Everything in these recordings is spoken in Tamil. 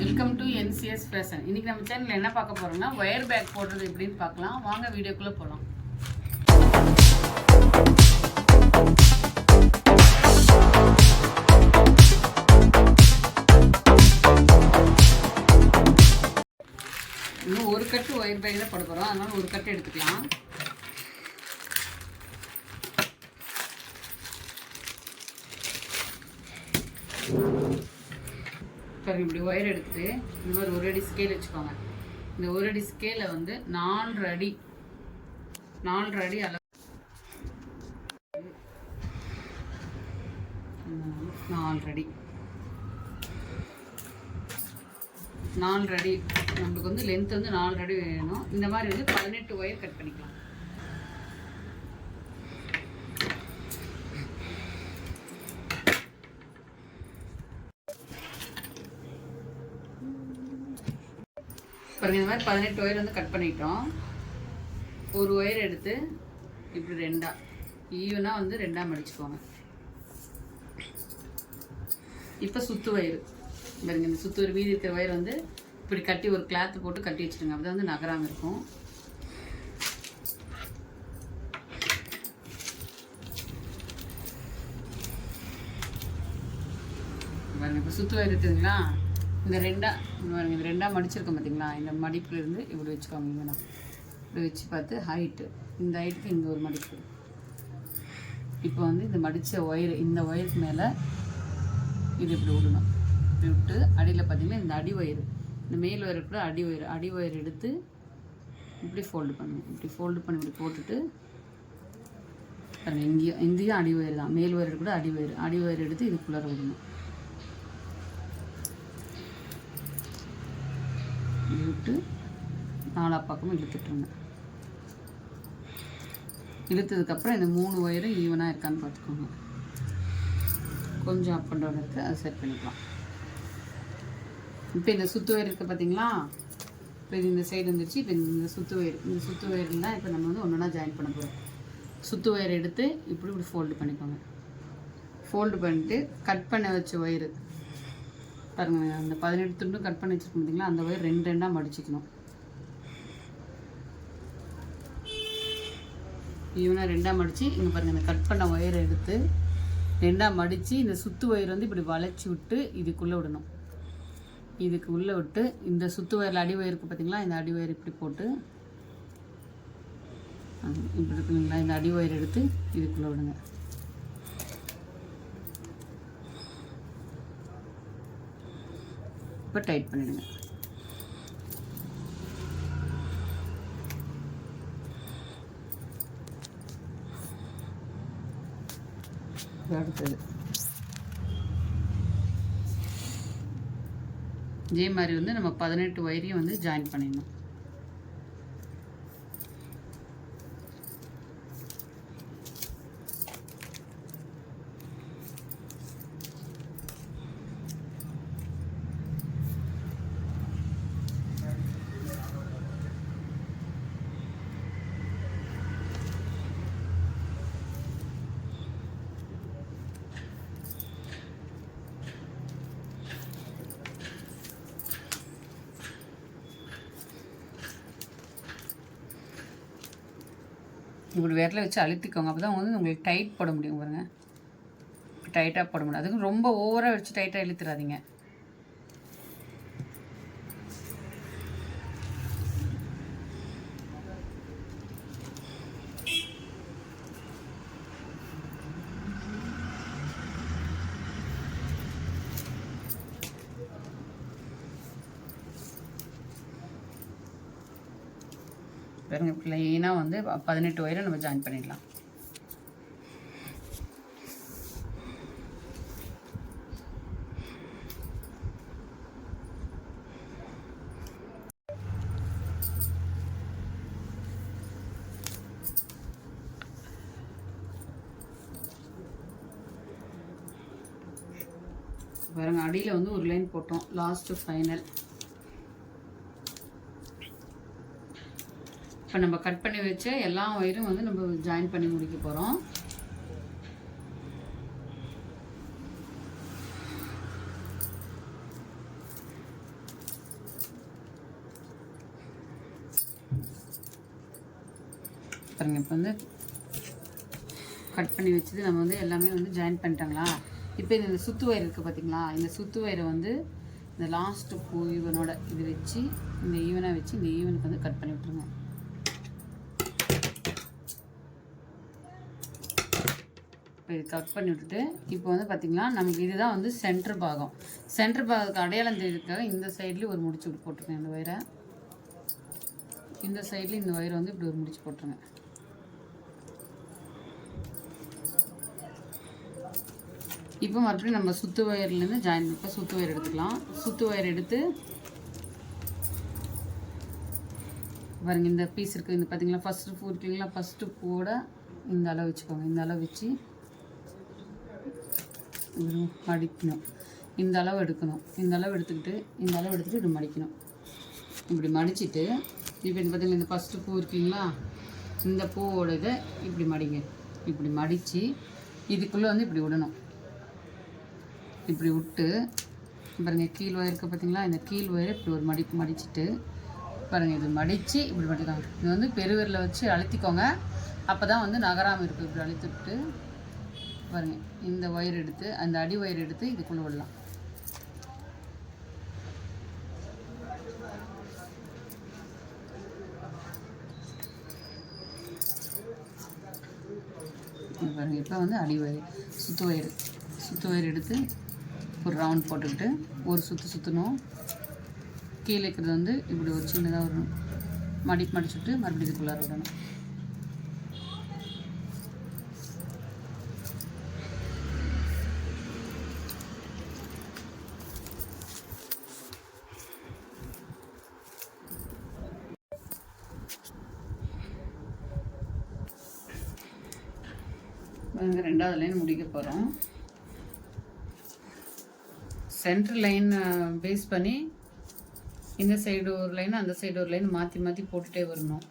வெல்கம் டு என்சிஎஸ் ஃபேஷன் இன்னைக்கு நம்ம சேனலில் என்ன பார்க்க போறோம்னா ஒயர் பேக் போடுறது எப்படின்னு பார்க்கலாம். வாங்க வீடியோக்குள்ளே போகலாம் இன்னும் ஒரு கட்டு ஒயர் பேக் தான் போட போகிறோம் அதனால ஒரு கட்டு எடுத்துக்கலாம். பாருங்க இப்படி ஒயர் எடுத்துட்டு இந்த மாதிரி ஒரு அடி ஸ்கேல் வச்சுக்கோங்க. இந்த ஒரு அடி ஸ்கேலை வந்து நாலரை அடி நாலரை அடி அளவு. நாலரை அடி. நாலரை அடி. நம்மளுக்கு வந்து லென்த் வந்து நாலரை அடி வேணும். இந்த மாதிரி வந்து பதினெட்டு ஒயர் கட் பண்ணிக்கலாம். பாருங்க இந்த மாதிரி பதினெட்டு ஒயர் வந்து கட் பண்ணிட்டோம். ஒரு ஒயர் எடுத்து இப்படி ரெண்டாக ஈவனாக வந்து ரெண்டாக மடிச்சுக்கோங்க. இப்போ சுத்து ஒயர் பாருங்க இந்த சுத்து ஒரு வீதி இருக்கிற ஒயர் வந்து இப்படி கட்டி ஒரு கிளாத்து போட்டு கட்டி வச்சுருங்க அப்படி வந்து நகராமல் இருக்கும். பாருங்க இப்போ சுத்து ஒயர் இருக்குதுங்களா? இந்த ரெண்டா இந்த ரெண்டாக மடிச்சிருக்கோம் பார்த்தீங்களா இந்த மடிப்புலேருந்து இப்படி வச்சுக்கோங்க நான் இப்படி வச்சு பார்த்து ஹைட்டு இந்த ஹைட்டுக்கு இந்த ஒரு மடிப்பு. இப்போ வந்து இந்த மடித்த ஒயர் இந்த ஒயருக்கு மேலே இது இப்படி விடணும். இப்படி விட்டு அடியில் பார்த்தீங்கன்னா இந்த அடி ஒயர் இந்த மேல் ஒயர் கூட அடி ஒயர் அடி ஒயர் எடுத்து இப்படி ஃபோல்டு பண்ணணும். இப்படி ஃபோல்டு பண்ணி இப்படி போட்டுட்டு பாருங்க இங்கேயும் இங்கேயும் அடி ஒயர் தான். மேல் ஒயர் கூட அடி ஒயர் அடி ஒயர் எடுத்து இதுக்குள்ளார விடணும். இழுத்து விட்டு நாலா பக்கமும் இழுத்துட்டுருங்க. இழுத்ததுக்கப்புறம் இந்த மூணு ஒயரும் ஈவனாக இருக்கான்னு பார்த்துக்கோங்க. கொஞ்சம் அப் அண்ட் டவுன் இருக்குது அதை செட் பண்ணிக்கலாம். இப்போ இந்த சுத்து ஒயர் இருக்குது பார்த்தீங்களா இப்போ இது இந்த சைடு வந்துருச்சு இப்போ இந்த சுத்து ஒயர். இந்த சுத்து ஒயர்லாம் இப்போ நம்ம வந்து ஒன்றா ஜாயின் பண்ண போகிறோம் சுத்து ஒயர் எடுத்து இப்படி இப்படி ஃபோல்டு பண்ணிக்கோங்க. ஃபோல்டு பண்ணிட்டு கட் பண்ண வச்ச ஒயரு பாருங்க அந்த பதினெட்டு துண்டும் கட் பண்ணி வச்சுருக்கோம் பார்த்தீங்களா அந்த ஒயர் ரெண்டு ரெண்டாக மடிச்சுக்கணும். ஈவனாக ரெண்டாக மடித்து இங்கே பாருங்கள் இந்த கட் பண்ண ஒயரை எடுத்து ரெண்டாக மடித்து இந்த சுத்து ஒயர் வந்து இப்படி வளைச்சி விட்டு இதுக்குள்ளே விடணும். இதுக்கு உள்ளே விட்டு இந்த சுத்து ஒயரில் அடி ஒயருக்கு பார்த்தீங்களா இந்த அடி ஒயர் இப்படி போட்டு இப்படி இருக்குங்களா இந்த அடி ஒயர் எடுத்து இதுக்குள்ளே விடுங்க. இப்போ டைட் பண்ணிடுங்க. இது அடுத்தது. இதே மாதிரி வந்து நம்ம பதினெட்டு ஒயரையும் வந்து ஜாயின் பண்ணிடணும். இப்படி விரல வச்சு அழுத்திக்கோங்க. அப்போ தான் வந்து உங்களுக்கு டைட் போட முடியும் பாருங்க. டைட்டாக போட முடியும். அதுக்கு ரொம்ப ஓவராக வச்சு டைட்டாக இழுத்துறாதீங்க. பாருங்க ப்ளைனாக வந்து பதினெட்டு ஒயரை நம்ம ஜாயின் பண்ணிடலாம். பாருங்க அடியில் வந்து ஒரு லைன் போட்டோம் லாஸ்ட்டு ஃபைனல் இப்போ நம்ம கட் பண்ணி வச்ச எல்லா ஒயரும் வந்து நம்ம ஜாயின் பண்ணி முடிக்க போகிறோம் பாருங்க இப்போ வந்து கட் பண்ணி வச்சது நம்ம வந்து எல்லாமே வந்து ஜாயின் பண்ணிட்டாங்களா? இப்போ இந்த சுத்து வயிறு இருக்குது பார்த்தீங்களா இந்த சுத்து வயிறை வந்து இந்த லாஸ்ட்டு பூ ஈவனோட இது வச்சு இந்த ஈவனை வச்சு இந்த ஈவனுக்கு வந்து கட் பண்ணி விட்டுருங்க. இப்போ இது கட் பண்ணி விட்டுட்டு இப்போ வந்து பார்த்திங்கன்னா நமக்கு இதுதான் வந்து சென்டர் பாகம். சென்டர் பாகத்துக்கு அடையாளம் தெரியுதுக்காக இந்த சைட்லேயும் ஒரு முடிச்சு விட்டு போட்டிருக்கேன் இந்த ஒயரை இந்த சைட்லேயும் இந்த ஒயரை வந்து இப்படி ஒரு முடிச்சு போட்டுருங்க இப்போ மறுபடியும் நம்ம சுத்து ஒயர்லேருந்து ஜாயின் இப்போ சுத்து ஒயர் எடுத்துக்கலாம். சுத்து வயர் எடுத்து பாருங்க இந்த பீஸ் இருக்குது இந்த பார்த்தீங்களா ஃபஸ்ட்டு பூ இருக்குங்களா ஃபஸ்ட்டு பூவோட இந்த அளவு வச்சுக்கோங்க. இந்த அளவு வச்சு மடிக்கணும். இந்த அளவு எடுக்கணும். இந்த அளவு எடுத்துக்கிட்டு இந்த அளவு எடுத்துகிட்டு இப்படி மடிக்கணும். இப்படி மடிச்சிட்டு இப்போ இந்த பார்த்தீங்கன்னா இந்த ஃபஸ்ட்டு பூ இருக்குங்களா? இந்த பூவோட இதை இப்படி மடிங்க. இப்படி மடித்து இதுக்குள்ளே வந்து இப்படி விடணும். இப்படி விட்டு பாருங்கள் கீழ் ஒயருக்கு பார்த்தீங்களா இந்த கீழ் ஒயரை இப்படி ஒரு மடிப்பு மடிச்சுட்டு பாருங்கள் இது மடித்து இப்படி மடிக்கலாம் இது வந்து பெருவிரில் வச்சு அழுத்திக்கோங்க. அப்போ தான் வந்து நகராமல் இருக்கும். இப்படி அழுத்திவிட்டு பாருங்க இந்த ஒயர் எடுத்து அந்த அடி ஒயர் எடுத்து இதுக்குள்ளே விடலாம். பாருங்க இப்போ வந்து அடி ஒயர் சுத்து ஒயர் சுத்து ஒயர் எடுத்து ஒரு ரவுண்ட் போட்டுக்கிட்டு ஒரு சுற்று சுற்றணும் கீழே இருக்கிறது வந்து இப்படி ஒரு சின்னதாக வரணும் மடி மடிச்சுட்டு மறுபடியும் இதுக்குள்ளார விடணும். நாங்கள் ரெண்டாவது லைன் முடிக்க போகிறோம் சென்ட்ரு லைன் பேஸ் பண்ணி இந்த சைடு ஒரு லைன் அந்த சைடு ஒரு லைன் மாற்றி மாற்றி போட்டுகிட்டே வரணும்.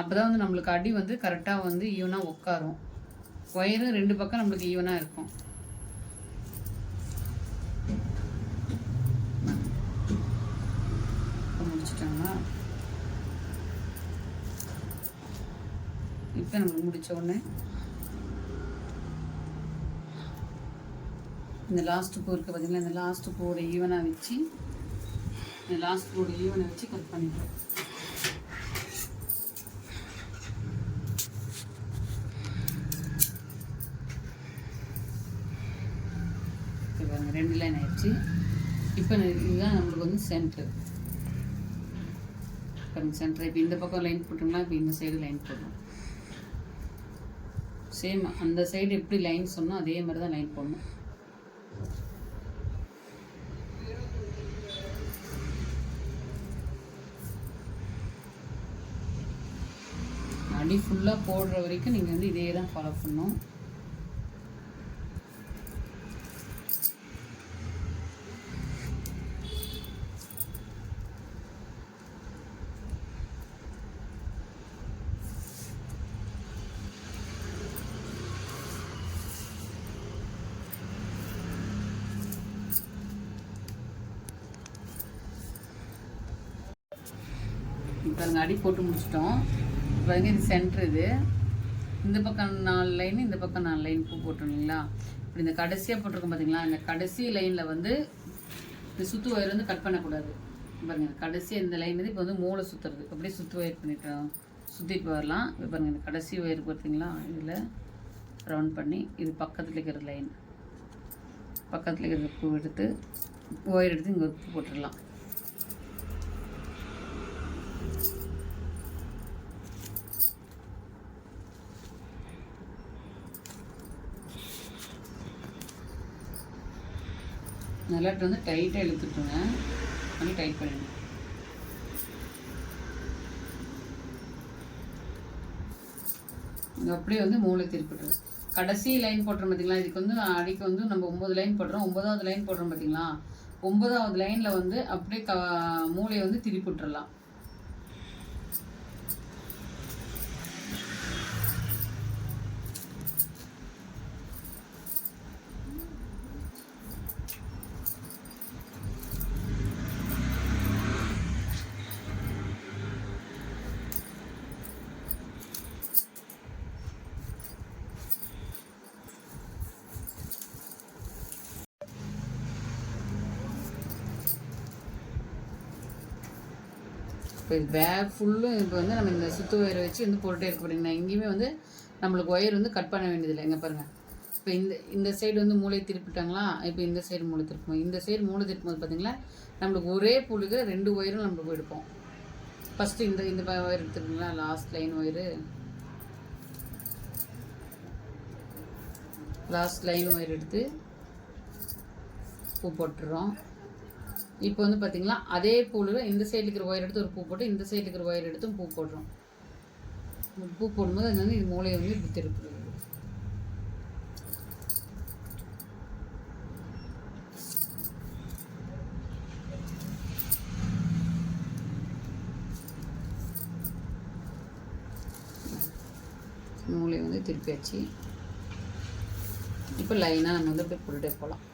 அப்போ தான் வந்து நம்மளுக்கு அடி வந்து கரெக்டாக வந்து ஈவனாக உட்காரும். ஒயரும் ரெண்டு பக்கம் நம்மளுக்கு ஈவனாக இருக்கும். இப்ப இப்போ நம்மளுக்கு முடித்த உடனே இந்த லாஸ்ட் பூ இருக்குது பார்த்தீங்களா இந்த லாஸ்ட் பூவோட ஈவனாக வச்சு இந்த லாஸ்ட் பூவோட ஈவனை வச்சு கட் பண்ணிடுறோம் இப்போ ரெண்டு லைன் ஆயிடுச்சு. இப்போ இதுதான் நம்மளுக்கு வந்து சென்டர் பாருங்க சென்டர் இப்போ இந்த பக்கம் லைன் போட்டோம்னா இப்போ இந்த சைடு லைன் போடணும். சேம் அந்த சைடு எப்படி லைன் சொன்னோம் அதே மாதிரி தான் லைன் போடணும். அடி ஃபுல்லாக போடுற வரைக்கும் நீங்கள் வந்து இதே தான் ஃபாலோ பண்ணணும். பாருங்கள் அடி போட்டு முடிச்சிட்டோம். இப்போ வந்து இது சென்ட்ரு இது. இந்த பக்கம் நாலு லைன் இந்த பக்கம் நாலு லைன் பூ போட்டோம் இல்லைங்களா? இப்படி இந்த கடைசியாக போட்டிருக்கோம் பார்த்தீங்களா இந்த கடைசி லைனில் வந்து இந்த சுத்து ஒயர் வந்து கட் பண்ணக்கூடாது. பாருங்கள் கடைசி இந்த லைன் வந்து இப்போ வந்து மூளை சுற்றுறது அப்படியே சுற்று ஒயர் பண்ணிட்டோம் சுற்றிட்டு வரலாம். இப்போ பாருங்கள் இந்த கடைசி ஒயர் பார்த்தீங்களா இதில் ரவுண்ட் பண்ணி இது பக்கத்தில் இருக்கிற லைன் பக்கத்தில் இருக்கிற பூ எடுத்து ஒயர் எடுத்து இங்கே பூ போட்டுடலாம். நல்லாட்டு வந்து டைட்டாக இழுத்துட்டுங்க பண்ணி டைட் பண்ணிடுங்க அப்படியே வந்து மூளை திருப்பிட்டுரு கடைசி லைன் போடுறோம் பார்த்தீங்களா இதுக்கு வந்து அடிக்கு வந்து நம்ம ஒம்பது லைன் போடுறோம் ஒன்பதாவது லைன் போடுறோம் பார்த்தீங்களா ஒன்பதாவது லைனில் வந்து அப்படியே க மூளையை வந்து திருப்பி விட்டுறலாம். இப்போ இது பேக் ஃபுல்லும் இப்போ வந்து நம்ம இந்த சுத்து ஒயரை வச்சு வந்து போட்டுட்டே இருக்க போறீங்க எங்கேயுமே வந்து நம்மளுக்கு ஒயர் வந்து கட் பண்ண வேண்டியதில்லை. எங்கே பாருங்கள் இப்போ இந்த இந்த சைடு வந்து மூளை திருப்பிட்டாங்களா? இப்போ இந்த சைடு மூளை திருப்போம். இந்த சைடு மூளை திருப்பும்போது பார்த்தீங்களா நம்மளுக்கு ஒரே புழுக ரெண்டு ஒயரும் நம்மளுக்கு எடுப்போம். ஃபஸ்ட்டு இந்த இந்த wire எடுத்துருங்களா last line wire last line wire எடுத்து பூ போட்டுறோம். இப்போ வந்து பார்த்தீங்களா அதே பூவில் இந்த சைடில் இருக்கிற ஒயர் எடுத்து ஒரு பூ போட்டு இந்த சைடில் இருக்கிற ஒயர் எடுத்தும் பூ போடுறோம். பூ போடும்போது அது வந்து இது மூளையை வந்து இப்படி திருப்புறது மூளை வந்து திருப்பியாச்சு. இப்போ லைனாக நம்ம வந்து அப்படியே போட்டுகிட்டே போகலாம்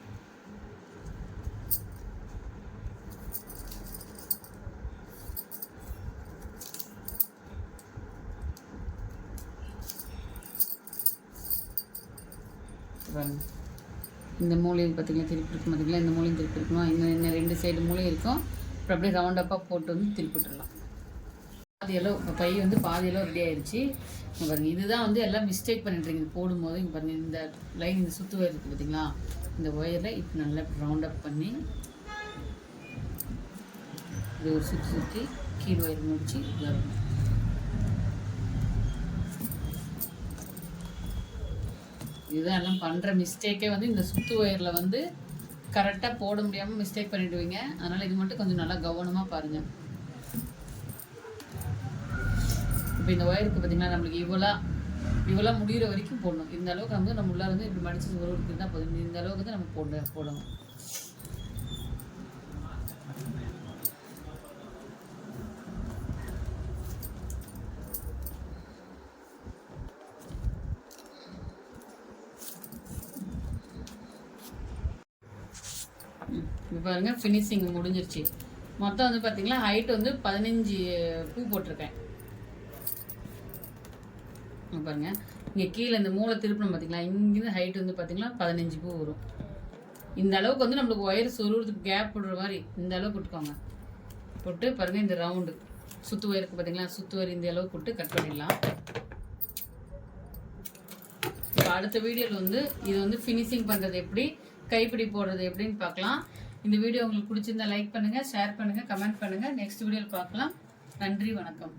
பாருங்க இந்த மூலையும் பார்த்திங்களா திருப்பி இருக்கும் பார்த்தீங்களா இந்த மூலையும் திருப்பி இருக்கணும் இந்த இந்த ரெண்டு சைடு மூலையும் இருக்கும். அப்புறம் அப்படியே ரவுண்டப்பாக போட்டு வந்து திருப்பி விட்டுறலாம். பாதியெல்லாம் இப்போ பை வந்து பாதியெல்லாம் ரெடி ஆயிடுச்சு இங்க பாருங்கள் இதுதான் வந்து எல்லாம் மிஸ்டேக் பண்ணிட்டுருங்க இது போடும்போது இங்கே பாருங்கள் இந்த லைன் இந்த சுற்று ஒயர் இருக்குது பார்த்தீங்களா இந்த ஒயரில் இப்போ நல்லா ரவுண்ட் அப் பண்ணி இது ஒரு சுற்றி சுற்றி கீழ் ஒயர் முடிச்சு வரணும். இதுதான் எல்லாம் பண்ணுற மிஸ்டேக்கே வந்து இந்த சுத்து ஒயரில் வந்து கரெக்டாக போட முடியாமல் மிஸ்டேக் பண்ணிவிடுவீங்க அதனால் இது மட்டும் கொஞ்சம் நல்லா கவனமாக பாருங்கள் இப்போ இந்த ஒயருக்கு பார்த்தீங்கன்னா நம்மளுக்கு இவ்வளோ இவ்வளோ முடிகிற வரைக்கும் போடணும். இந்த அளவுக்கு வந்து நம்ம உள்ளார வந்து இப்படி மடிச்சு ஒரு தான் போதும் இந்த அளவுக்கு வந்து நம்ம போட போடணும். இப்போ பாருங்க ஃபினிஷிங் முடிஞ்சிருச்சு. மொத்தம் வந்து பார்த்தீங்களா ஹைட் வந்து பதினஞ்சு பூ போட்டிருக்கேன். பாருங்க இங்கே கீழே இந்த மூளை திருப்பணும் பார்த்தீங்களா இங்கேருந்து ஹைட் வந்து பார்த்தீங்களா பதினஞ்சு பூ வரும். இந்த அளவுக்கு வந்து நம்மளுக்கு ஒயர் சொருகிறதுக்கு கேப் விடுற மாதிரி இந்த அளவுக்கு விட்டுக்கோங்க. போட்டு பாருங்க இந்த ரவுண்டு சுத்து ஒயருக்கு பார்த்தீங்களா சுத்து ஒயர் இந்த அளவுக்கு போட்டு கட் பண்ணிடலாம். இப்போ அடுத்த வீடியோவில் வந்து இது வந்து ஃபினிஷிங் பண்ணுறது எப்படி கைப்பிடி போடுறது எப்படின்னு பார்க்கலாம். இந்த வீடியோ உங்களுக்கு பிடிச்சிருந்தா லைக் பண்ணுங்கள் ஷேர் பண்ணுங்கள் கமெண்ட் பண்ணுங்கள் நெக்ஸ்ட் வீடியோவில் பார்க்கலாம். நன்றி வணக்கம்.